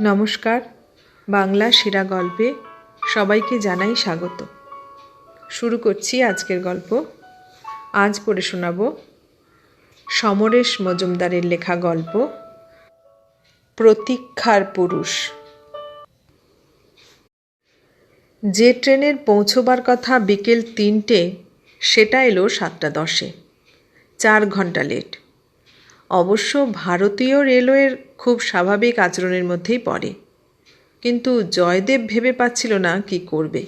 নমস্কার, বাংলা সেরা গল্পে সবাইকে জানাই স্বাগত। শুরু করছি আজকের গল্প। আজ পড়ে শোনাব সমরেশ মজুমদারের লেখা গল্প, প্রতীক্ষার পুরুষ। যে ট্রেনের পৌঁছবার কথা বিকেল তিনটে, সেটা এলো সাতটা দশে। চার ঘণ্টা লেট। অবশ্য ভারতীয় রেলওয়ের খুব স্বাভাবিক আচরণের মধ্যেই পড়ে। কিন্তু জয়দেব ভেবে পাচ্ছিল না কি করবে।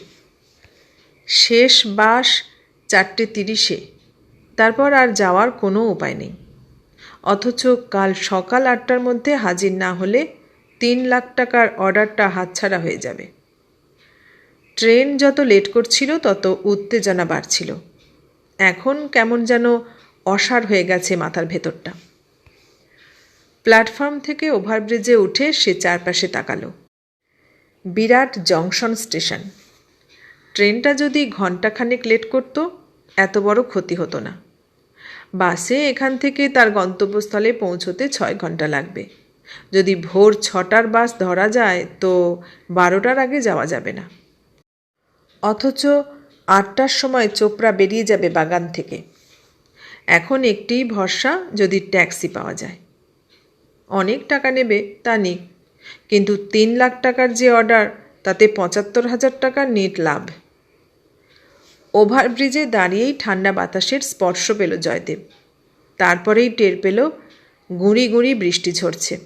শেষ বাস চারটে তিরিশে। তারপর আর যাওয়ার কোনো উপায় নেই। অথচ কাল সকাল আটটার মধ্যে হাজির না হলে তিন লাখ টাকার অর্ডারটা হাতছাড়া হয়ে যাবে। ট্রেন যত লেট করছিল, তত উত্তেজনা বাড়ছিল। এখন কেমন যেন অসার হয়ে গেছে মাথার ভেতরটা। প্ল্যাটফর্ম থেকে ওভারব্রিজে উঠে সে চারপাশে তাকালো। বিরাট জংশন স্টেশন। ট্রেনটা যদি ঘন্টাখানেক লেট করত, এত বড় ক্ষতি হতো না। বাসে এখান থেকে তার গন্তব্যস্থলে পৌঁছতে ছয় ঘণ্টা লাগবে। যদি ভোর ছটার বাস ধরা যায়, তো বারোটার আগে যাওয়া যাবে না। অথচ আটটার সময় চোপড়া বেরিয়ে যাবে বাগান থেকে। এখন একটিই ভরসা, যদি ট্যাক্সি পাওয়া যায়। অনেক টাকা নেবে, তা নিক। কিন্তু তিন লাখ টাকার যে অর্ডার, তাতে পঁচাত্তর হাজার টাকার নেট লাভ। ওভারব্রিজে দাঁড়িয়েই ঠান্ডা বাতাসের স্পর্শ পেল জয়দেব। তারপরেই টের পেল, গুঁড়ি গুঁড়ি বৃষ্টি ঝরছে।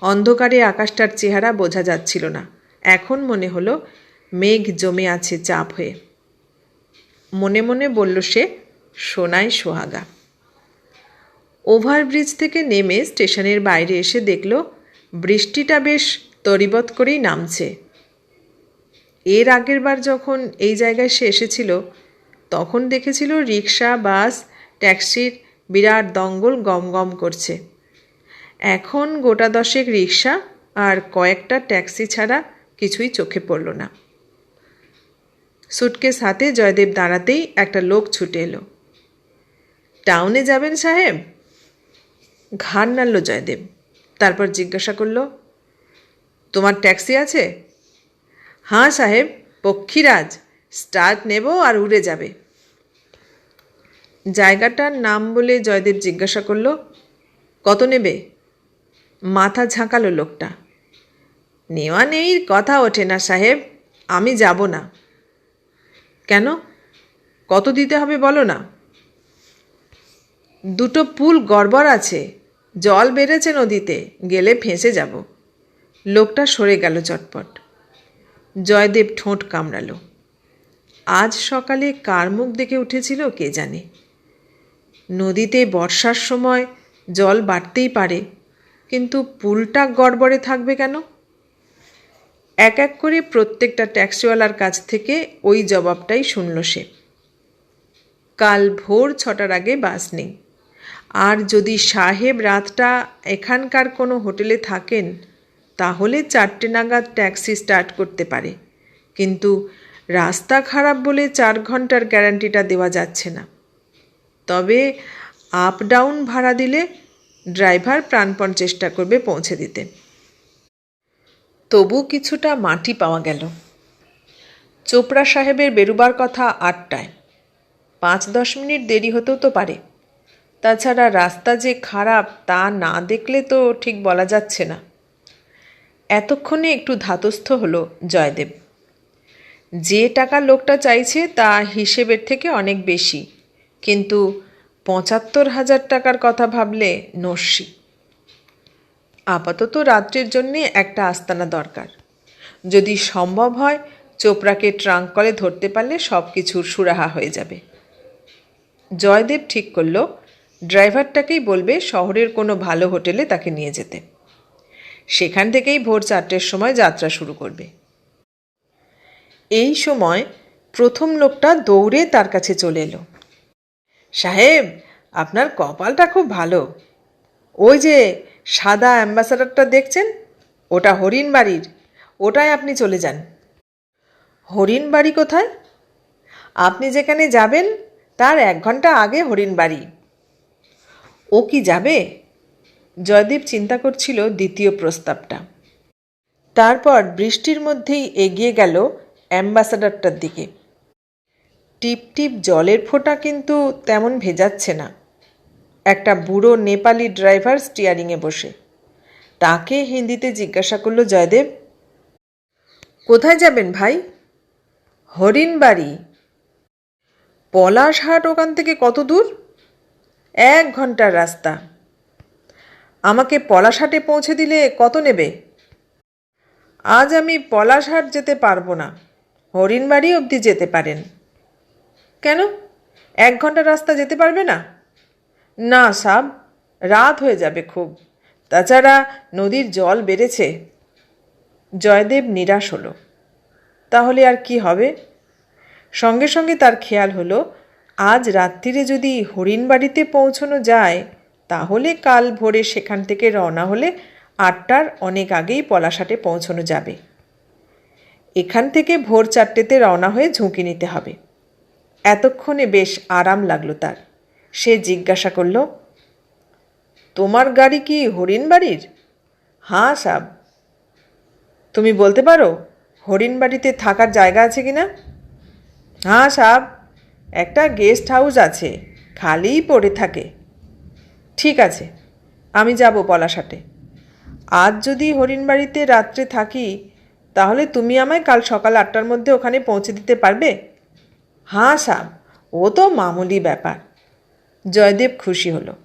অন্ধকারে আকাশটার চেহারা বোঝা যাচ্ছিল না। এখন মনে হলো, মেঘ জমে আছে চাপ হয়ে। মনে মনে বলল সে সোনায় সোহাগা। ওভারব্রিজ থেকে নেমে স্টেশনের বাইরে এসে দেখল, বৃষ্টিটা বেশ তরিবত করেই নামছে। এর আগের বার যখন এই জায়গায় সে এসেছিল, তখন দেখেছিল রিক্সা বাস, ট্যাক্সির বিরাট দঙ্গল গম গম করছে। এখন গোটা দশেক রিক্সা আর কয়েকটা ট্যাক্সি ছাড়া কিছুই চোখে পড়ল না। সুটকেস হাতে জয়দেব দাঁড়াতেই একটা লোক ছুটে এলো। টাউনে যাবেন সাহেব? ঘাড় নাড়ল জয়দেব। তারপর জিজ্ঞাসা করল, তোমার ট্যাক্সি আছে? হ্যাঁ সাহেব, পক্ষীরাজ। স্টার্ট নেব আর উড়ে যাবে। জায়গাটার নাম বলে জয়দেব জিজ্ঞাসা করল, কত নেবে? মাথা ঝাঁকালো লোকটা, নেওয়া নেই, কথা ওঠে না সাহেব, আমি যাব না। কেন? কত দিতে হবে বলো না? দুটো পুল গড়বড় আছে জল বেড়েছে নদীতে, গেলে ফেঁসে যাব। লোকটা সরে গেল চটপট। জয়দেব ঠোঁট কামড়ালো। আজ সকালে কার মুখ দেখে উঠেছিল কে জানে? নদীতে বর্ষার সময় জল বাড়তেই পারে, কিন্তু পুলটা গড়বড়ে থাকবে কেন? এক এক করে প্রত্যেকটা ট্যাক্সিওয়ালার কাছ থেকে ওই জবাবটাই শুনল সে। কাল ভোর ছটার আগে বাস নেই। আর যদি সাহেব রাতটা এখানকার কোনো হোটেলে থাকেন, তাহলে চারটে নাগাদ ট্যাক্সি স্টার্ট করতে পারে। কিন্তু রাস্তা খারাপ বলে চার ঘণ্টার গ্যারান্টিটা দেওয়া যাচ্ছে না। তবে আপ ডাউন ভাড়া দিলে ড্রাইভার প্রাণপণ চেষ্টা করবে পৌঁছে দিতে। তবু কিছুটা মাটি পাওয়া গেল। চোপড়া সাহেবের বেরুবার কথা আটটায়। পাঁচ দশ মিনিট দেরি হতেও তো পারে। তাছাড়া রাস্তা যে খারাপ তা না দেখলে তো ঠিক বলা যাচ্ছে না। এতক্ষণে একটু ধাতস্থ হলো জয়দেব। যে টাকা লোকটা চাইছে তা হিসেবের থেকে অনেক বেশি, কিন্তু পঁচাত্তর হাজার টাকার কথা ভাবলে নস্যি। আপাতত রাত্রির জন্যে একটা আস্তানা দরকার। যদি সম্ভব হয়, চোপড়াকে ট্রাঙ্ক কলে ধরতে পারলে সব কিছুর সুরাহা হয়ে যাবে। জয়দেব ঠিক করল ড্রাইভারটাকেই বলবে শহরের কোনো ভালো হোটেলে তাকে নিয়ে যেতে। সেখান থেকেই ভোর চারটের সময় যাত্রা শুরু করবে। এই সময় প্রথম লোকটা দৌড়ে তার কাছে চলে এলো। সাহেব, আপনার কপালটা খুব ভালো। ওই যে সাদা অ্যাম্বাসাডারটা দেখছেন? ওটা হরিণ বাড়ির ওটাই আপনি চলে যান। হরিণ বাড়ি কোথায়? আপনি যেখানে যাবেন, তার এক ঘণ্টা আগে হরিণ বাড়ি ও কি যাবে? জয়দীপ চিন্তা করছিল দ্বিতীয় প্রস্তাবটা। তারপর বৃষ্টির মধ্যেই এগিয়ে গেল অ্যাম্বাসাডারটার দিকে। টিপ টিপ জলের ফোঁটা কিন্তু তেমন ভেজাচ্ছে না। একটা বুড়ো নেপালি ড্রাইভার স্টিয়ারিংয়ে বসে। তাকে হিন্দিতে জিজ্ঞাসা করল, জয়দেব, কোথায় যাবেন ভাই? হরিণবাড়ি। পলাশহাট ওখান থেকে কত দূর? এক ঘণ্টার রাস্তা। আমাকে পলাশহাটে পৌঁছে দিলে কত নেবে? আজ আমি পলাশহাট যেতে পারব না। হরিণবাড়ি অবধি যেতে পারেন। কেন? এক ঘণ্টা রাস্তা যেতে পারবে না? না সাব, রাত হয়ে যাবে খুব। তাছাড়া নদীর জল বেড়েছে। জয়দেব নিরাশ হলো। তাহলে আর কি হবে? সঙ্গে সঙ্গে তার খেয়াল হলো আজ রাত্রিরে যদি হরিণ বাড়িতে পৌঁছানো যায়, তাহলে কাল ভোরে সেখান থেকে রওনা হলে আটটার অনেক আগেই পলাশাটে পৌঁছানো যাবে। এখান থেকে ভোর চারটেতে রওনা হয়ে ঝুঁকি নিতে হবে। এতক্ষণে বেশ আরাম লাগল তার। সে জিজ্ঞাসা করল, তোমার গাড়ি কি হরিণ বাড়ির হ্যাঁ সাব। তুমি বলতে পারো হরিণ বাড়িতে থাকার জায়গা আছে কি না হ্যাঁ সাব। একটা গেস্ট হাউস আছে, খালিই পড়ে থাকে। ঠিক আছে, আমি যাব পলাশাটে। আজ যদি হরিণবাড়িতে রাত্রে থাকি, তাহলে তুমি আমায় কাল সকাল আটটার মধ্যে ওখানে পৌঁছে দিতে পারবে? হ্যাঁ সাব, ও তো মামুলি ব্যাপার। জয়দেব খুশি হলো।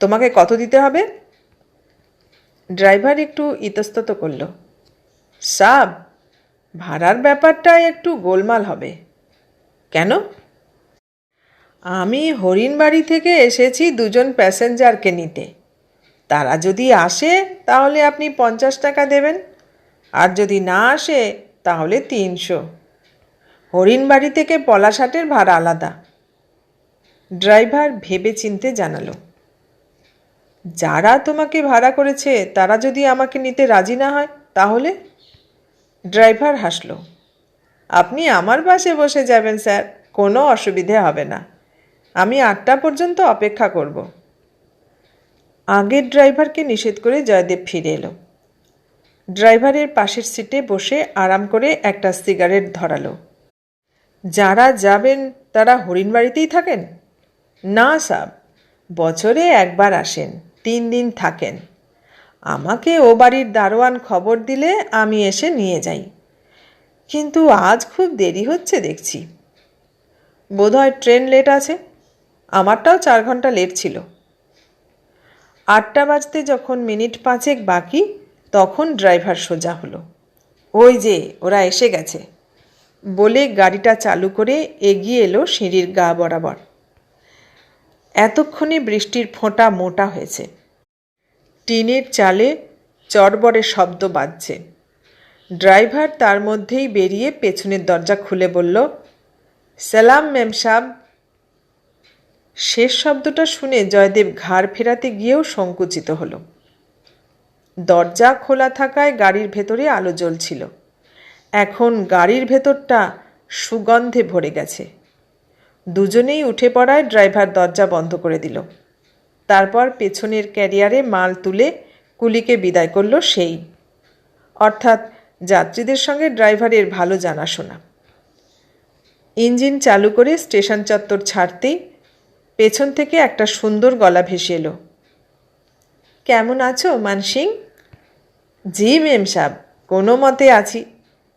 তোমাকে কত দিতে হবে? ড্রাইভার একটু ইতস্তত করল। সাব, ভাড়ার ব্যাপারটা একটু গোলমাল হবে। কেন? আমি হরিণবাড়ি থেকে এসেছি দুজন প্যাসেঞ্জারকে নিতে। তারা যদি আসে, তাহলে আপনি পঞ্চাশ টাকা দেবেন। আর যদি না আসে, তাহলে তিনশো। হরিণবাড়ি থেকে পলাশাটের ভাড়া আলাদা। ড্রাইভার ভেবে চিনতে জানালো, যারা তোমাকে ভাড়া করেছে, তারা যদি আমাকে নিতে রাজি না হয়, তাহলে? ড্রাইভার হাসলো, আপনি আমার বাসে বসে যাবেন, স্যার। কোনো অসুবিধে হবে না। আমি আটটা পর্যন্ত অপেক্ষা করব। আগের ড্রাইভারকে নিষেধ করে জয়দেব ফিরে এলো। ড্রাইভারের পাশের সিটে বসে আরাম করে একটা সিগারেট ধরালো। যারা যাবেন, তারা হরিণবাড়িতেই থাকেন? না সাব, বছরে একবার আসেন, তিন দিন থাকেন। আমাকে ও বাড়ির দারোয়ান খবর দিলে আমি এসে নিয়ে যাই। কিন্তু আজ খুব দেরি হচ্ছে দেখছি। বোধহয় ট্রেন লেট আছে। আমারটাও চার ঘণ্টা লেট ছিল। আটটা বাজতে যখন মিনিট পাঁচেক বাকি, তখন ড্রাইভার সোজা হলো। ওই যে, ওরা এসে গেছে। বলে গাড়িটা চালু করে এগিয়ে এলো সিঁড়ির গা বরাবর। এতক্ষণে বৃষ্টির ফোঁটা মোটা হয়েছে। টিনের চালে চড়বড়ে শব্দ বাজছে। ড্রাইভার তার মধ্যেই বেরিয়ে পেছনের দরজা খুলে বলল, সালাম, ম্যাম সাব শেষ শব্দটা শুনে জয়দেব ঘাড় ফেরাতে গিয়েও সংকুচিত হলো। দরজা খোলা থাকায় গাড়ির ভেতরে আলো জ্বলছিল। এখন গাড়ির ভেতরটা সুগন্ধে ভরে গেছে। দুজনেই উঠে পড়ায় ড্রাইভার দরজা বন্ধ করে দিল। তারপর পেছনের ক্যারিয়ারে মাল তুলে কুলিকে বিদায় করল সেই। অর্থাৎ যাত্রীদের সঙ্গে ড্রাইভারের ভালো জানাশোনা। ইঞ্জিন চালু করে স্টেশন চত্বর ছাড়তেই পেছন থেকে একটা সুন্দর গলা ভেসে এলো। কেমন আছো, মানসিং? জি, মেম সাব, কোনো মতে আছি।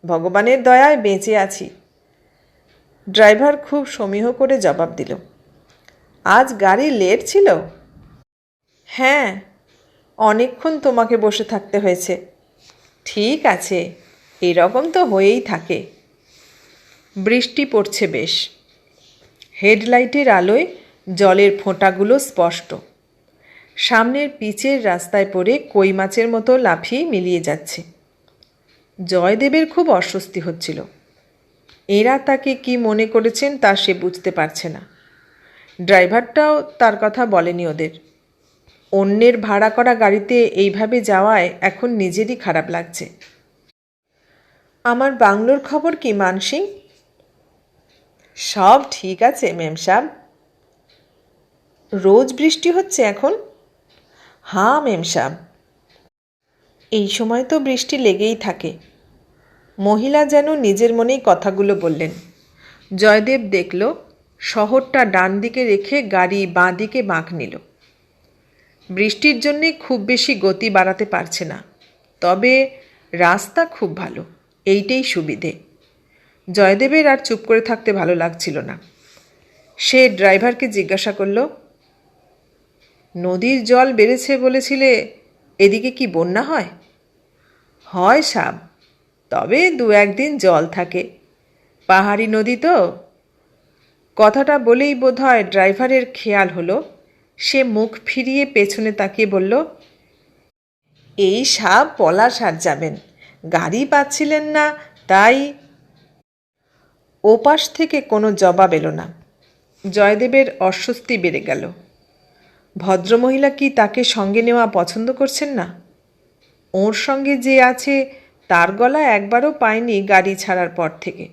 ভগবানের দয়ায় বেঁচে আছি। ড্রাইভার খুব সমীহ করে জবাব দিল। আজ গাড়ি লেট ছিল? হ্যাঁ অনেকক্ষণ তোমাকে বসে থাকতে হয়েছে। ঠিক আছে, এরকম তো হয়েই থাকে। বৃষ্টি পড়ছে বেশ। হেডলাইটের আলোয় জলের ফোঁটাগুলো স্পষ্ট। সামনের পিচের রাস্তায় পড়ে কই মাছের মতো লাফিয়ে মিলিয়ে যাচ্ছে। জয়দেবের খুব অস্বস্তি হচ্ছিল। এরা তাকে কি মনে করেছেন তা সে বুঝতে পারছে না। ড্রাইভারটাও তার কথা বলেনি ওদের। অন্যের ভাড়া করা গাড়িতে এইভাবে যাওয়ায় এখন নিজেরই খারাপ লাগছে। আমার বাংলোর খবর কি মানসিং সব ঠিক আছে, মেম সাব। রোজ বৃষ্টি হচ্ছে এখন? হাঁ মেম সাব এই সময় তো বৃষ্টি লেগেই থাকে। মহিলা যেন নিজের মনেই কথাগুলো বললেন। জয়দেব দেখল, শহরটা ডান দিকে রেখে গাড়ি বাঁ দিকে বাঁক নিল। বৃষ্টির জন্যে খুব বেশি গতি বাড়াতে পারছে না। তবে রাস্তা খুব ভালো, এইটাই সুবিধে। জয়দেবের আর চুপ করে থাকতে ভালো লাগছিল না। সে ড্রাইভারকে জিজ্ঞাসা করল নদীর জল বেড়েছে বলেছিলে, এদিকে কি বন্যা হয়? হয় সাব, তবে দু একদিন জল থাকে। পাহাড়ি নদী তো। কথাটা বলেই বোধহয় ড্রাইভারের খেয়াল হলো। সে মুখ ফিরিয়ে পেছনে তাকিয়ে বলল, এই সাপ পলাশ হাট যাবেন। গাড়ি পাচ্ছিলেন না, তাই ওপাশ থেকে কোনো জবাব এলো না। জয়দেবের অস্বস্তি বেড়ে গেল। ভদ্রমহিলা কি তাকে সঙ্গে নেওয়া পছন্দ করছেন না? ওর সঙ্গে যে আছে, তার গলা একবারও পায়নি গাড়ি ছাড়ার পর থেকে।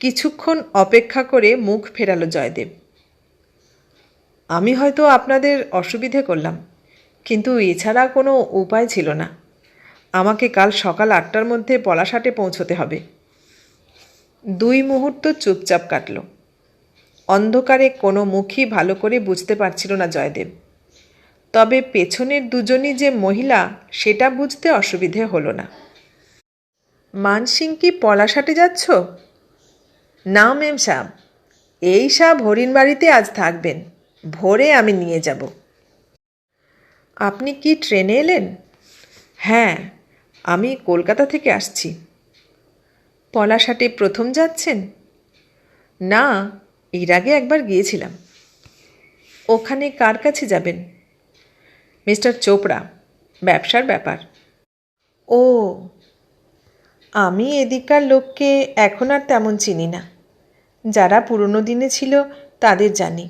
কিছুক্ষণ অপেক্ষা করে মুখ ফেরালো জয়দেব। আমি হয়তো আপনাদের অসুবিধে করলাম, কিন্তু এছাড়া কোনো উপায় ছিল না। আমাকে কাল সকাল আটটার মধ্যে পলাশাটে পৌঁছতে হবে। দুই মুহূর্ত চুপচাপ কাটল। অন্ধকারে কোনো মুখই ভালো করে বুঝতে পারছিল না জয়দেব। তবে পেছনের দুজনই যে মহিলা, সেটা বুঝতে অসুবিধে হলো না। মানসিং কি পলাশাটে যাচ্ছ? না মেম সাব। এই সাব হরিণ বাড়িতে আজ থাকবেন। ভোরে আমি নিয়ে যাব। আপনি কি ট্রেনে এলেন? হ্যাঁ আমি কলকাতা থেকে আসছি। পলাশাটে প্রথম যাচ্ছেন? না এর আগে একবার গিয়েছিলাম। ওখানে কার কাছে যাবেন? মিস্টার চোপড়া, ব্যবসার ব্যাপার। ও, আমি এদিকার লোককে এখন আর তেমন চিনি না। যারা পুরনো দিনে ছিল তাদের জানি।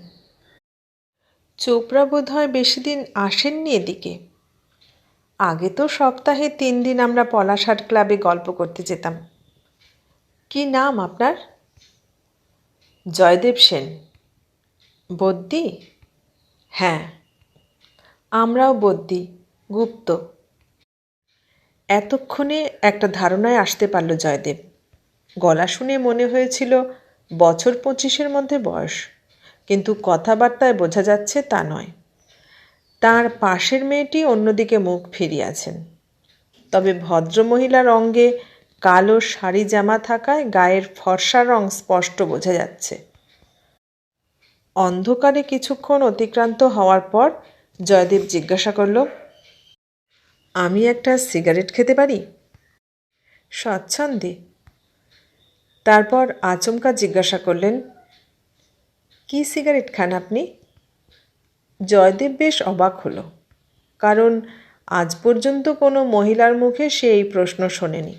চোপড়া বোধ হয় বেশি দিন আসেননি এদিকে। আগে তো সপ্তাহে তিন দিন আমরা পলাশহাট ক্লাবে গল্প করতে যেতাম। কি নাম আপনার? জয়দেব সেন। বদ্যি? হ্যাঁ। আমরাও বদ্যি, গুপ্ত। এতক্ষণে একটা ধারণায় আসতে পারল জয়দেব। গলা শুনে মনে হয়েছিল, বছর পঁচিশের মধ্যে বয়স। কিন্তু কথাবার্তায় বোঝা যাচ্ছে তা নয়। তার পাশের মেয়েটি অন্যদিকে মুখ ফিরিয়ে আছেন তবে ভদ্রমহিলার অঙ্গে কালো শাড়ি জামা থাকায় গায়ের ফর্সা রং স্পষ্ট বোঝা যাচ্ছে। অন্ধকারে কিছুক্ষণ অতিক্রান্ত হওয়ার পর জয়দেব জিজ্ঞাসা করল, আমি একটা সিগারেট খেতে পারি? স্বচ্ছন্দে তারপর আচমকা জিজ্ঞাসা করলেন, কি সিগারেট খান আপনি? জয়দেব বেশ অবাক হলো, কারণ আজ পর্যন্ত কোনো মহিলার মুখে সে এই প্রশ্ন শোনেনি।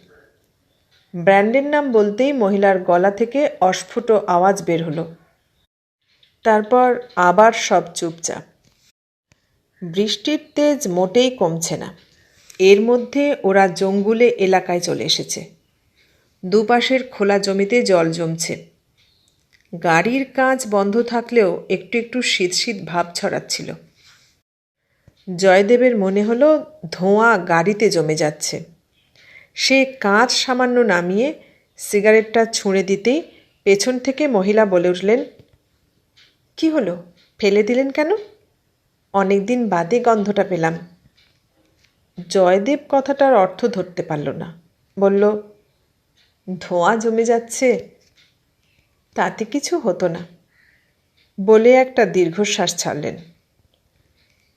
ব্র্যান্ডের নাম বলতেই মহিলার গলা থেকে অস্ফুট আওয়াজ বের হলো। তারপর আবার সব চুপচাপ। বৃষ্টির তেজ মোটেই কমছে না। এর মধ্যে ওরা জঙ্গুলে এলাকায় চলে এসেছে। দুপাশের খোলা জমিতে জল জমছে। গাড়ির কাঁচ বন্ধ থাকলেও একটু একটু শীত শীত ভাব ছড়াচ্ছিল। জয়দেবের মনে হলো ধোঁয়া গাড়িতে জমে যাচ্ছে। সে কাঁচ সামান্য নামিয়ে সিগারেটটা ছুঁড়ে দিতেই পেছন থেকে মহিলা বলে উঠলেন, কি হলো? ফেলে দিলেন কেন? অনেক দিন বাদে গন্ধটা পেলাম। জয়দেব কথাটার অর্থ ধরতে পারল না। বলল, ধোঁয়া জমে যাচ্ছে। তাতে কিছু হতো না। বলে একটা দীর্ঘশ্বাস ছাড়লেন।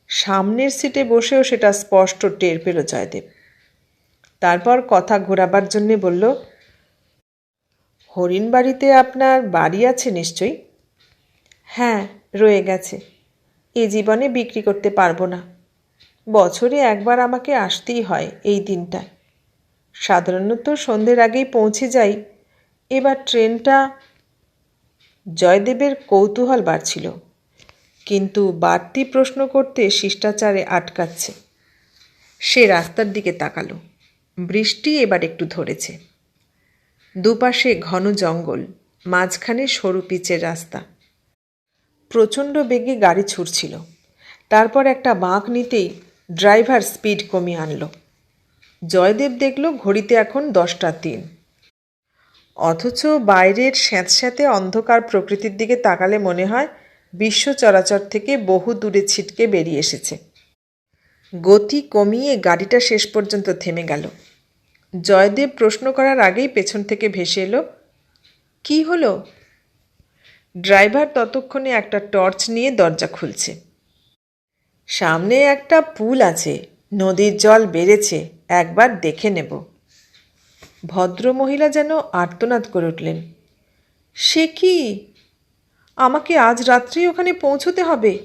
সামনের সিটে বসেও সেটা স্পষ্ট টের পেল জয়দেব। তারপর কথা ঘোরাবার জন্যে বলল, হরিণ বাড়িতে আপনার বাড়ি আছে নিশ্চয়ই? হ্যাঁ রয়ে গেছে। এ জীবনে বিক্রি করতে পারব না। বছরে একবার আমাকে আসতেই হয় এই দিনটা। সাধারণত সন্ধ্যের আগেই পৌঁছে যাই। এবার ট্রেনটা জয়দেবের কৌতূহল বাড়ছিল। কিন্তু বাড়তি প্রশ্ন করতে শিষ্টাচারে আটকাচ্ছে। সে রাস্তার দিকে তাকালো। বৃষ্টি এবার একটু ধরেছে। দুপাশে ঘন জঙ্গল, মাঝখানে সরু পিচের রাস্তা। প্রচণ্ড বেগে গাড়ি ছুটছিল। তারপর একটা বাঁক নিতেই ড্রাইভার স্পিড কমিয়ে আনলো। জয়দেব দেখল ঘড়িতে এখন দশটা তিন। অথচ বাইরের স্যাঁতস্যাঁতে অন্ধকার প্রকৃতির দিকে তাকালে মনে হয় বিশ্ব চরাচর থেকে বহু দূরে ছিটকে বেরিয়ে এসেছে। গতি কমিয়ে গাড়িটা শেষ পর্যন্ত থেমে গেল। জয়দেব প্রশ্ন করার আগেই পেছন থেকে ভেসে এলো, কি হলো? ড্রাইভার ততক্ষণে একটা টর্চ নিয়ে দরজা খুলছে। সামনে একটা পুল আছে, নদীর জল বেড়েছে, একবার দেখে নেব। ভদ্রমহিলা যেন আর্তনাদ করে উঠলেন। সে কি? আমাকে আজ রাত্রেই ওখানে পৌঁছতে হবে?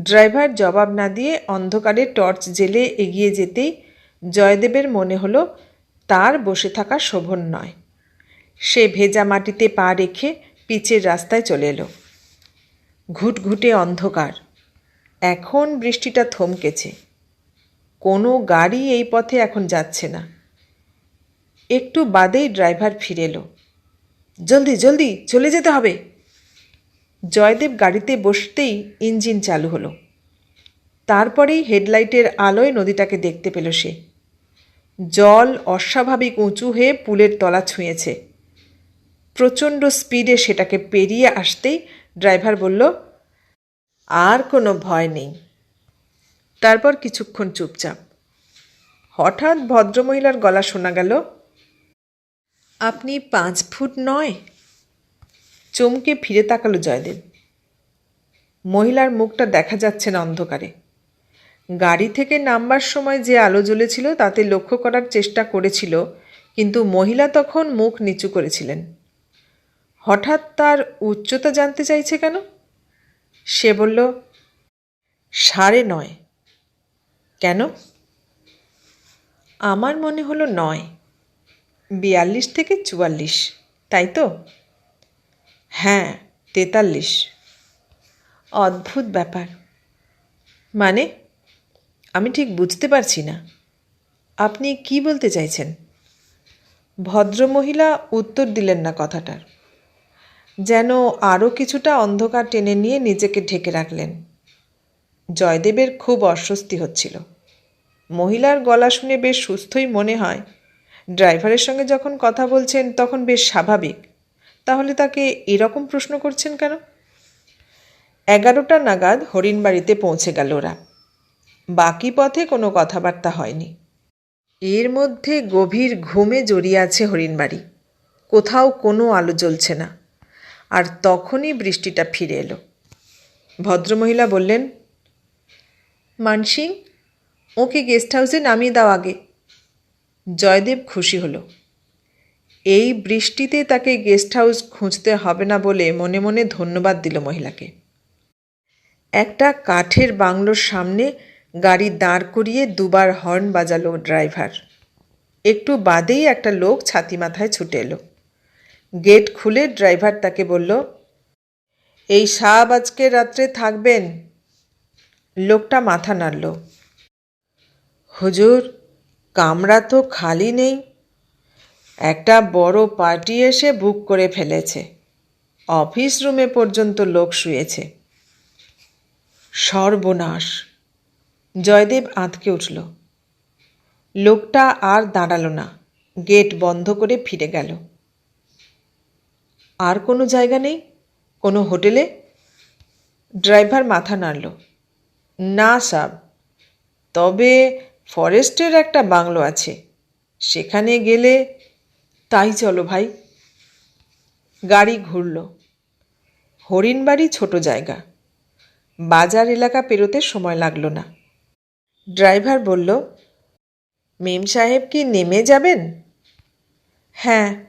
ড্রাইভার জবাব না দিয়ে অন্ধকারে টর্চ জেলে এগিয়ে যেতেই জয়দেবের মনে হলো, তার বসে থাকা শোভন নয়। সে ভেজা মাটিতে পা রেখে পিচের রাস্তায় চলে এলো। ঘুটঘুটে অন্ধকার। এখন বৃষ্টিটা থমকেছে। কোনো গাড়ি এই পথে এখন যাচ্ছে না। একটু বাদেই ড্রাইভার ফিরে এলো। জলদি জলদি, চলে যেতে হবে। জয়দেব গাড়িতে বসতেই ইঞ্জিন চালু হলো। তারপরেই হেডলাইটের আলোয় নদীটাকে দেখতে পেল সে। জল অস্বাভাবিক উঁচু হয়ে পুলের তলা ছুঁয়েছে। প্রচণ্ড স্পিডে সেটাকে পেরিয়ে আসতেই ড্রাইভার বলল, আর কোনো ভয় নেই। তারপর কিছুক্ষণ চুপচাপ। হঠাৎ ভদ্রমহিলার গলা শোনা গেল, আপনি পাঁচ ফুট নয়? চমকে ফিরে তাকালো জয়দেব। মহিলার মুখটা দেখা যাচ্ছে না অন্ধকারে। গাড়ি থেকে নামবার সময় যে আলো জ্বলেছিল তাতে লক্ষ্য করার চেষ্টা করেছিল, কিন্তু মহিলা তখন মুখ নিচু করেছিলেন। হঠাৎ তার উচ্চতা জানতে চাইছে কেন? সে বলল, সাড়ে নয়। কেন? আমার মনে হলো নয়। বিয়াল্লিশ থেকে চুয়াল্লিশ, তাই তো? হ্যাঁ তেতাল্লিশ। অদ্ভুত ব্যাপার। মানে? আমি ঠিক বুঝতে পারছি না। আপনি কি বলতে চাইছেন? ভদ্রমহিলা উত্তর দিলেন না কথাটার। যেন আরও কিছুটা অন্ধকার টেনে নিয়ে নিজেকে ঢেকে রাখলেন। জয়দেবের খুব অস্বস্তি হচ্ছিল। মহিলার গলা শুনে বেশ সুস্থই মনে হয়, ড্রাইভারের সঙ্গে যখন কথা বলছেন তখন বেশ স্বাভাবিক। তাহলে তাকে এরকম প্রশ্ন করছেন কেন? এগারোটা নাগাদ হরিণবাড়িতে পৌঁছে গেল ওরা। বাকি পথে কোনো কথাবার্তা হয়নি। এর মধ্যে গভীর ঘুমে জড়িয়ে আছে হরিণবাড়ি। কোথাও কোনো আলো জ্বলছে না। আর তখনই বৃষ্টিটা ফিরে এলো। ভদ্রমহিলা বললেন, মানসিং, ওকে গেস্ট হাউসে নামিয়ে দাও আগে। জয়দেব খুশি হলো। এই বৃষ্টিতে তাকে গেস্ট হাউস খুঁজতে হবে না বলে মনে মনে ধন্যবাদ দিল মহিলাকে। একটা কাঠের বাংলোর সামনে গাড়ি দাঁড় করিয়ে দুবার হর্ন বাজালো ড্রাইভার। একটু বাদেই একটা লোক ছাতি মাথায় ছুটে এলো। গেট খুলে ড্রাইভার তাকে বলল, এই সাব আজকে রাত্রে থাকবেন? লোকটা মাথা নাড়ল, হুজুর, কামরা তো খালি নেই। একটা বড় পার্টি এসে বুক করে ফেলেছে। অফিস রুমে পর্যন্ত লোক শুয়েছে। সর্বনাশ। জয়দেব আঁতকে উঠল। লোকটা আর দাঁড়াল না, গেট বন্ধ করে ফিরে গেল। আর কোনো জায়গা নেই? কোনো হোটেলে? ড্রাইভার মাথা নাড়ল। না, সাব। তবে ফরেস্টের একটা বাংলো আছে। সেখানে গেলে তাই চলো ভাই। গাড়ি ঘুরল। হরিণবাড়ি ছোট জায়গা। বাজার এলাকা পেরোতে সময় লাগল না। ড্রাইভার বলল, মেম সাহেব কি নেমে যাবেন? হ্যাঁ।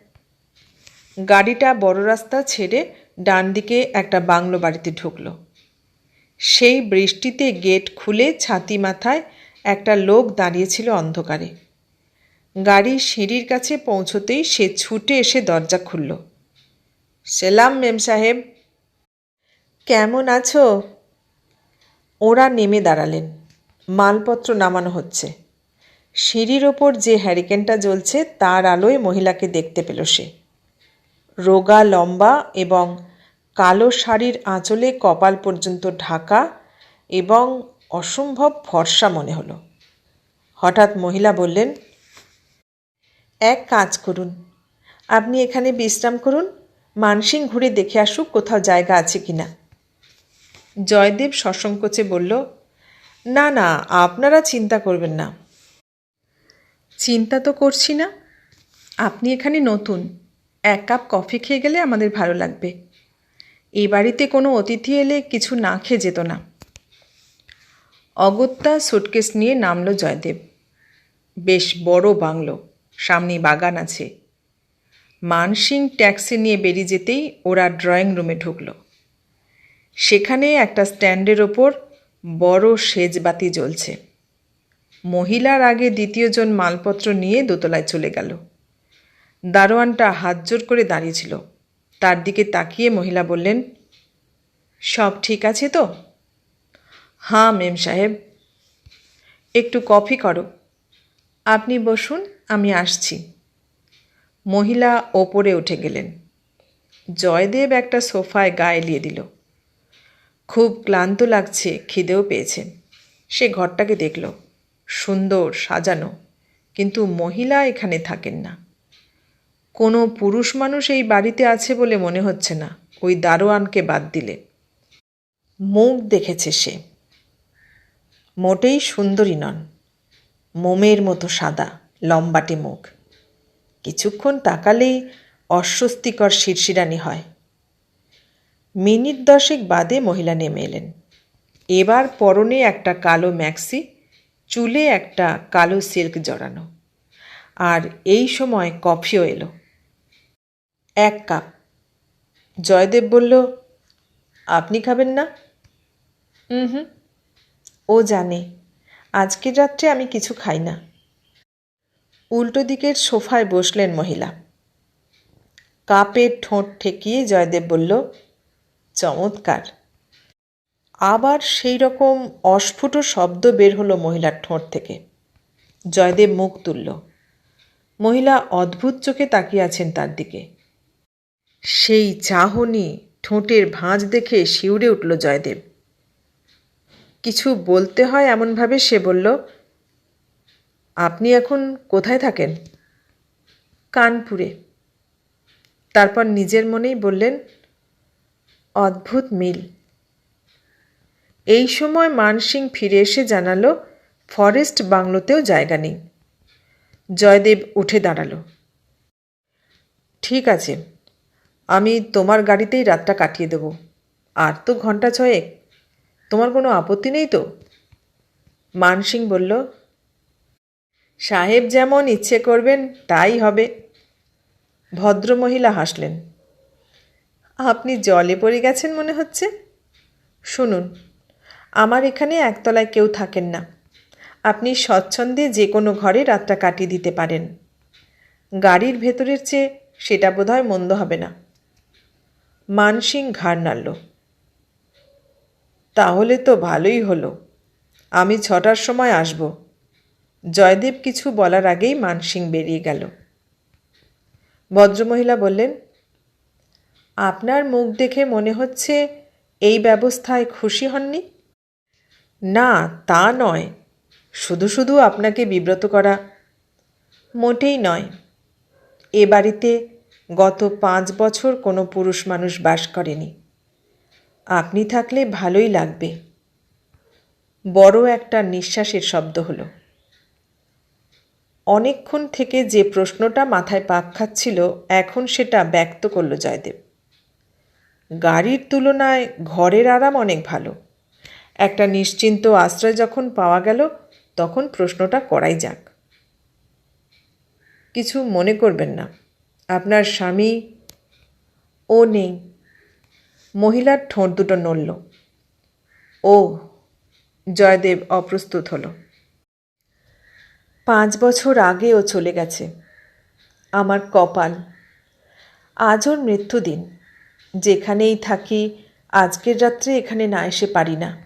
গাড়িটা বড় রাস্তা ছেড়ে ডান দিকে একটা বাংলো বাড়িতে ঢুকলো। সেই বৃষ্টিতে গেট খুলে ছাতি মাথায় একটা লোক দাঁড়িয়েছিল অন্ধকারে। গাড়ি সিঁড়ির কাছে পৌঁছতেই সে ছুটে এসে দরজা খুলল। সেলাম মেম সাহেব। কেমন আছো? ওরা নেমে দাঁড়ালেন। মালপত্র নামানো হচ্ছে। সিঁড়ির ওপর যে হ্যারিকেনটা জ্বলছে, তার আলোয় মহিলাকে দেখতে পেল সে। রোগা, লম্বা এবং কালো শাড়ির আঁচলে কপাল পর্যন্ত ঢাকা এবং অসম্ভব ফর্সা মনে হলো। হঠাৎ মহিলা বললেন, এক কাজ করুন। আপনি এখানে বিশ্রাম করুন। মানসিং ঘুরে দেখে আসুক কোথাও জায়গা আছে কিনা। জয়দেব সসংকোচে বলল না না, আপনারা চিন্তা করবেন না। চিন্তা তো করছি না। আপনি এখানে নতুন। এক কাপ কফি খেয়ে গেলে আমাদের ভালো লাগবে। এই বাড়িতে কোনো অতিথি এলে কিছু না খেয়ে যেত না। অগত্যা সুটকেস নিয়ে নামলো জয়দেব। বেশ বড় বাংলো সামনে বাগান আছে। মানসিং ট্যাক্সি নিয়ে বেরিয়ে যেতেই ওরা ড্রয়িং রুমে ঢুকলো। সেখানে একটা স্ট্যান্ডের ওপর বড় সেজবাতি জ্বলছে। মহিলার আগে দ্বিতীয়জন মালপত্র নিয়ে দোতলায় চলে গেল। দারোয়ানটা হাত জোর করে দাঁড়িয়েছিল তার দিকে তাকিয়ে মহিলা বললেন, সব ঠিক আছে তো? হ্যাঁ মেম সাহেব। একটু কফি করো। আপনি বসুন, আমি আসছি। মহিলা ওপরে উঠে গেলেন। জয়দেব একটা সোফায় গায়ে এলিয়ে দিল। খুব ক্লান্ত লাগছে, খিদেও পেয়েছে। সে ঘরটাকে দেখল, সুন্দর, সাজানো, কিন্তু মহিলা এখানে থাকেন না। কোনো পুরুষ মানুষ এই বাড়িতে আছে বলে মনে হচ্ছে না, ওই দারোয়ানকে বাদ দিলে। মুখ দেখেছে সে। মোটেই সুন্দরী নন, মোমের মতো সাদা, লম্বাটে মুখ। কিছুক্ষণ তাকালেই অস্বস্তিকর শিরশিরানি হয়। মিনিট দশেক বাদে মহিলা নেমে এলেন। এবার পরনে একটা কালো ম্যাক্সি, চুলে একটা কালো সিল্ক জড়ানো। আর এই সময় কফিও এলো। এক কাপ। জয়দেব বলল, আপনি খাবেন না? হুম। ও জানে। আজকের রাত্রে আমি কিছু খাই না। উল্টো দিকের সোফায় বসলেন মহিলা। কাপের ঠোঁট ঠেকিয়ে জয়দেব বলল চমৎকার। আবার সেই রকম অস্ফুট শব্দ বের হলো মহিলার ঠোঁট থেকে। জয়দেব মুখ তুলল। মহিলা অদ্ভুত চোখে তাকিয়ে আছেন তার দিকে। সেই চাহনি ঠোঁটের ভাঁজ দেখে শিউরে উঠল জয়দেব। কিছু বলতে হয় এমনভাবে সে বলল, আপনি এখন কোথায় থাকেন? কানপুরে। তারপর নিজের মনেই বললেন অদ্ভুত মিল। এই সময় মানসিং ফিরে এসে জানালো, ফরেস্ট বাংলোতেও জায়গা নেই। জয়দেব উঠে দাঁড়াল। ঠিক আছে, আমি তোমার গাড়িতেই রাতটা কাটিয়ে দেব। আর তো ঘণ্টা ছয়েক, তোমার কোনো আপত্তি নেই তো? মানসিং বলল, সাহেব যেমন ইচ্ছে করবেন, তাই হবে। ভদ্রমহিলা হাসলেন। আপনি জলে পড়ে গেছেন মনে হচ্ছে? শুনুন, আমার এখানে একতলায় কেউ থাকেন না। আপনি স্বচ্ছন্দে যে কোনো ঘরে রাতটা কাটিয়ে দিতে পারেন। গাড়ির ভেতরের চেয়ে সেটা বোধহয় মন্দ হবে না। মানসিং ঘাড় নাড়ল। তাহলে তো ভালোই হলো। আমি ছটার সময় আসব। জয়দেব কিছু বলার আগেই মানসিং বেরিয়ে গেল। ভদ্রমহিলা বললেন আপনার মুখ দেখে মনে হচ্ছে এই ব্যবস্থায় খুশি হননি? না, তা নয়। শুধু শুধু আপনাকে বিব্রত করা মোটেই নয়। এ বাড়িতে গত পাঁচ বছর কোনো পুরুষ মানুষ বাস করেনি। আপনি থাকলে ভালোই লাগবে। বড় একটা নিঃশ্বাসের শব্দ হলো। অনেকক্ষণ থেকে যে প্রশ্নটা মাথায় পাক খাচ্ছিল, এখন সেটা ব্যক্ত করল জয়দেব। গাড়ির তুলনায় ঘরের আরাম অনেক ভালো। একটা নিশ্চিন্ত আশ্রয় যখন পাওয়া গেল, তখন প্রশ্নটা করাই যাক। কিছু মনে করবেন না। আপনার স্বামী ও নেই। মহিলার ঠোঁট দুটো নড়ল। ও, জয়দেব অপ্রস্তুত হলো। পাঁচ বছর আগে ও চলে গেছে। আমার কপাল। আজ ওর মৃত্যুদিন। যেখানেই থাকি, আজকের রাত্রে এখানে না এসে পারি না।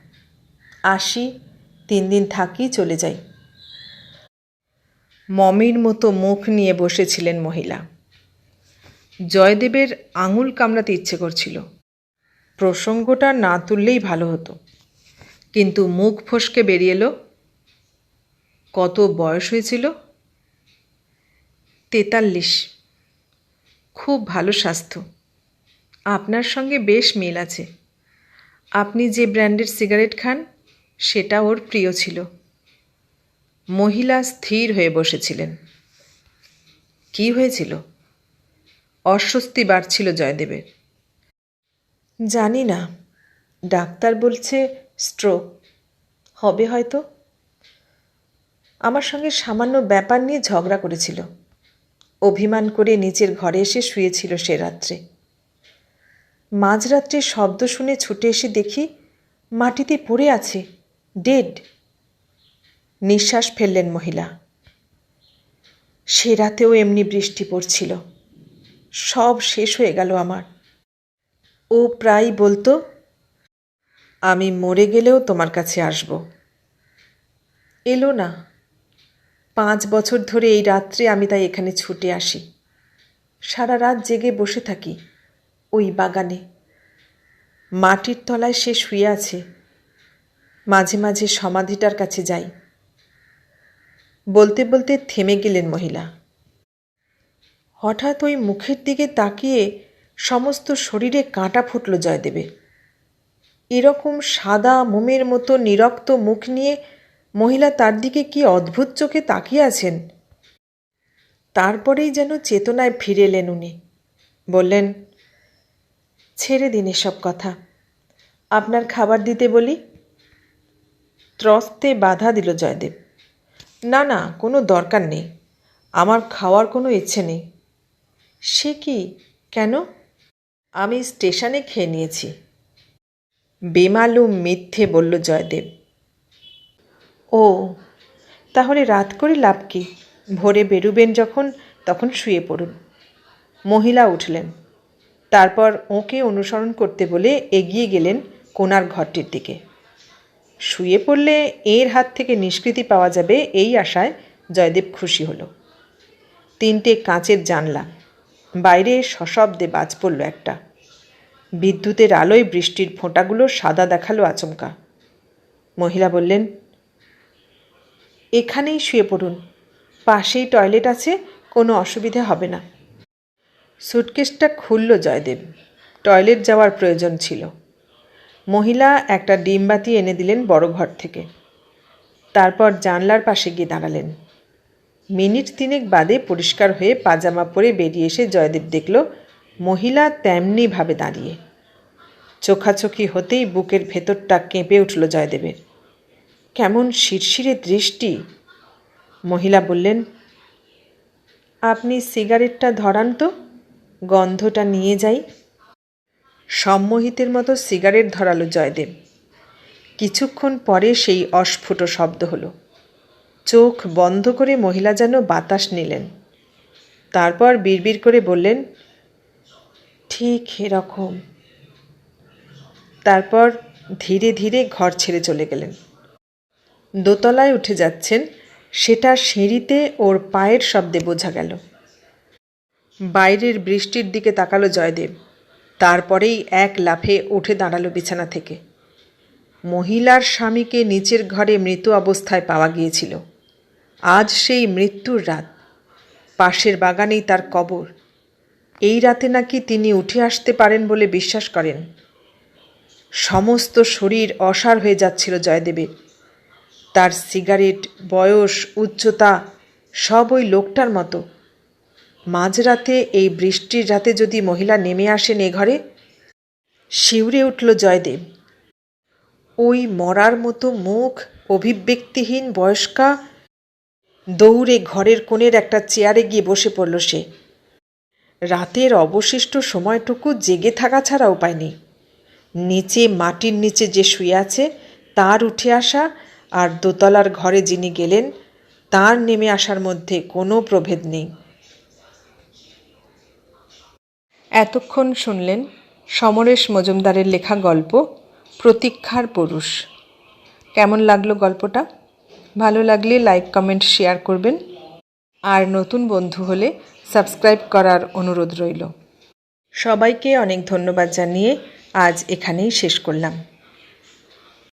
আসি, তিন দিন থাকি, চলে যাই। মমির মতো মুখ নিয়ে বসেছিলেন মহিলা। জয়দেবের আঙুল কামড়াতে ইচ্ছে করছিল। প্রসঙ্গটা না তুললেই ভালো হতো। কিন্তু মুখ ফসকে বেরিয়ে এলো। কত বয়স হয়েছিল? তেতাল্লিশ। খুব ভালো স্বাস্থ্য। আপনার সঙ্গে বেশ মিল আছে। আপনি যে ব্র্যান্ডের সিগারেট খান, সেটা ওর প্রিয় ছিল। মহিলা স্থির হয়ে বসেছিলেন। কি হয়েছিল? অস্বস্তি বাড়ছিল জয়দেবের। জানি না। ডাক্তার বলছে স্ট্রোক। হবে হয়তো। আমার সঙ্গে সামান্য ব্যাপার নিয়ে ঝগড়া করেছিল। অভিমান করে নিচের ঘরে এসে শুয়েছিল সে রাত্রে। মাঝরাত্রে শব্দ শুনে ছুটে এসে দেখি মাটিতে পড়ে আছে, ডেড। নিঃশ্বাস ফেললেন মহিলা। সে রাতেও এমনি বৃষ্টি পড়ছিল। সব শেষ হয়ে গেল আমার। ও প্রায় বলতো, আমি মরে গেলেও তোমার কাছে আসব। এলো না। পাঁচ বছর ধরে এই রাত্রে আমি তাই এখানে ছুটে আসি। সারা রাত জেগে বসে থাকি। ওই বাগানে। মাটির তলায় সে শুয়ে আছে। মাঝে মাঝে সমাধিটার কাছে যাই। বলতে বলতে থেমে গেলেন মহিলা। হঠাৎ ওই মুখের দিকে তাকিয়ে সমস্ত শরীরে কাঁটা ফুটল জয়দেবের এরকম সাদা মোমের মতো নিরক্ত মুখ নিয়ে মহিলা তার দিকে কি অদ্ভুত চোখে তাকিয়ে আছেন? তারপরেই যেন চেতনায় ফিরে এলেন উনি। বললেন ছেড়ে দিন এসব কথা। আপনার খাবার দিতে বলি? ত্রস্তে বাধা দিল জয়দেব। না না, কোনো দরকার নেই। আমার খাওয়ার কোনো ইচ্ছে নেই। সে কি? কেন? আমি স্টেশনে খেয়ে নিয়েছি। বেমালুম মিথ্যে বলল জয়দেব। ও, তাহলে রাত করে লাভ কি? ভোরে বেরুবেন যখন, তখন শুয়ে পড়ুন। মহিলা উঠলেন। তারপর ওকে অনুসরণ করতে বলে এগিয়ে গেলেন কোনার ঘরটির দিকে। শুয়ে পড়লে এর হাত থেকে নিষ্কৃতি পাওয়া যাবে এই আশায় জয়দেব খুশি হলো। তিনটে কাঁচের জানলা, বাইরে সশব্দে বাজ পড়ল একটা। বিদ্যুতের আলোয় বৃষ্টির ফোঁটাগুলো সাদা দেখাল আচমকা। মহিলা বললেন, এখানেই শুয়ে পড়ুন, পাশেই টয়লেট আছে, কোনো অসুবিধে হবে না। সুটকেসটা খুলল জয়দেব। টয়লেট যাওয়ার প্রয়োজন ছিল। মহিলা একটা ডিমবাতি এনে দিলেন বড় ঘর থেকে। তারপর জানলার পাশে গিয়ে দাঁড়ালেন। মিনিট তিনেক বাদে পরিষ্কার হয়ে পাজামা পরে বেরিয়ে এসে জয়দেব দেখল, মহিলা তেমনিভাবে দাঁড়িয়ে। চোখাচোখি হতেই বুকের ভেতরটা কেঁপে উঠল জয়দেবের। কেমন শিরশিরে দৃষ্টি। মহিলা বললেন, আপনি সিগারেটটা ধরান তো। গন্ধটা নিয়ে যাই। সম্মোহিতের মতো সিগারেট ধরালো জয়দেব। কিছুক্ষণ পরে সেই অস্ফুট শব্দ হলো। চোখ বন্ধ করে মহিলা যেন বাতাস নিলেন। তারপর বিড়বিড় করে বললেন, ঠিক এরকম। তারপর ধীরে ধীরে ঘর ছেড়ে চলে গেলেন। দোতলায় উঠে যাচ্ছেন, সেটা সিঁড়িতে ওর পায়ের শব্দে বোঝা গেল। বাইরের বৃষ্টির দিকে তাকালো জয়দেব। তারপরেই এক লাফে উঠে দাঁড়াল বিছানা থেকে। মহিলার স্বামীকে নিচের ঘরে মৃত অবস্থায় পাওয়া গিয়েছিল। আজ সেই মৃত্যুর রাত। পাশের বাগানেই তার কবর। এই রাতে নাকি তিনি উঠে আসতে পারেন বলে বিশ্বাস করেন। সমস্ত শরীর অসার হয়ে যাচ্ছিল জয়দেবের। তার সিগারেট, বয়স, উচ্চতা সব ওই লোকটার মতো। মাঝরাতে এই বৃষ্টির রাতে যদি মহিলা নেমে আসেন এ ঘরে, শিউরে উঠল জয়দেব। ওই মরার মতো মুখ, অভিব্যক্তিহীন বয়স্কা, দৌড়ে ঘরের কোণের একটা চেয়ারে গিয়ে বসে পড়ল সে। রাতের অবশিষ্ট সময়টুকু জেগে থাকা ছাড়া উপায় নেই। নিচে মাটির নিচে যে শুয়ে আছে, তার উঠে আসা আর দোতলার ঘরে যিনি গেলেন, তার নেমে আসার মধ্যে কোনো প্রভেদ নেই। এতক্ষণ শুনলেন সমরেশ মজুমদারের লেখা গল্প, প্রতীক্ষার পুরুষ। কেমন লাগল গল্পটা? ভালো লাগলে লাইক কমেন্ট শেয়ার করবেন। আর নতুন বন্ধু হলে সাবস্ক্রাইব করার অনুরোধ রইল। সবাইকে অনেক ধন্যবাদ জানিয়ে আজ এখানেই শেষ করলাম।